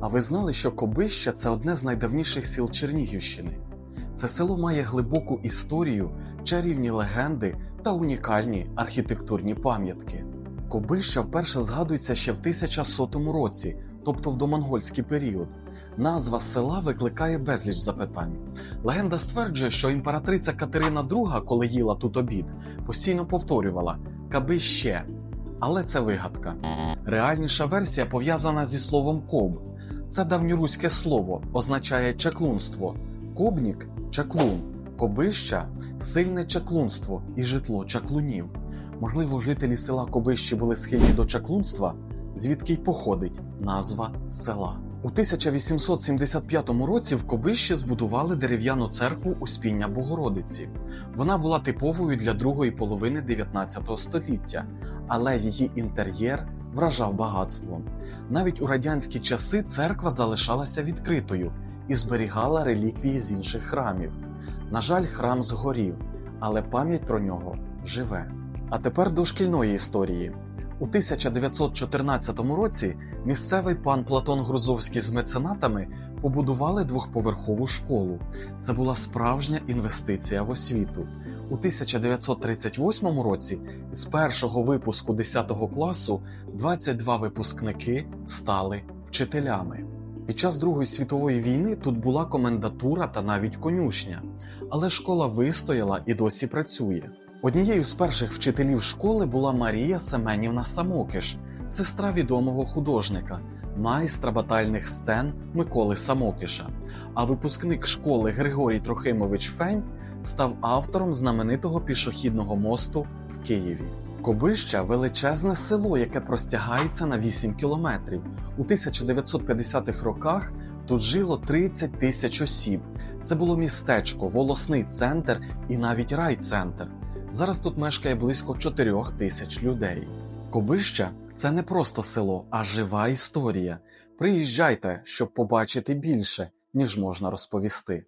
А ви знали, що Кобища це одне з найдавніших сіл Чернігівщини? Це село має глибоку історію, чарівні легенди та унікальні архітектурні пам'ятки. Кобища вперше згадується ще в 1100 році, тобто в домонгольський період. Назва села викликає безліч запитань. Легенда стверджує, що імператриця Катерина II, коли їла тут обід, постійно повторювала Кабище. Але це вигадка. Реальніша версія пов'язана зі словом коб. Це давньоруське слово, означає чаклунство. Кобнік чаклун, кобища сильне чаклунство і житло чаклунів. Можливо, жителі села Кобищі були схильні до чаклунства, звідки й походить назва села. У 1875 році в Кобищі збудували дерев'яну церкву Успіння Богородиці. Вона була типовою для другої половини 19 століття, але її інтер'єр вражав багатством. Навіть у радянські часи церква залишалася відкритою і зберігала реліквії з інших храмів. На жаль, храм згорів, але пам'ять про нього живе. А тепер до шкільної історії. У 1914 році місцевий пан Платон Грузовський з меценатами побудували двохповерхову школу. Це була справжня інвестиція в освіту. У 1938 році з першого випуску 10 класу 22 випускники стали вчителями. Під час Другої світової війни тут була комендатура та навіть конюшня, але школа вистояла і досі працює. Однією з перших вчителів школи була Марія Семенівна Самокиш, сестра відомого художника, майстра батальних сцен Миколи Самокиша. А випускник школи Григорій Трохимович Фень став автором знаменитого пішохідного мосту в Києві. Кобища величезне село, яке простягається на 8 кілометрів. У 1950-х роках тут жило 30 тисяч осіб. Це було містечко, волосний центр і навіть райцентр. Зараз тут мешкає близько 4 тисяч людей. Кобища це не просто село, а жива історія. Приїжджайте, щоб побачити більше, ніж можна розповісти.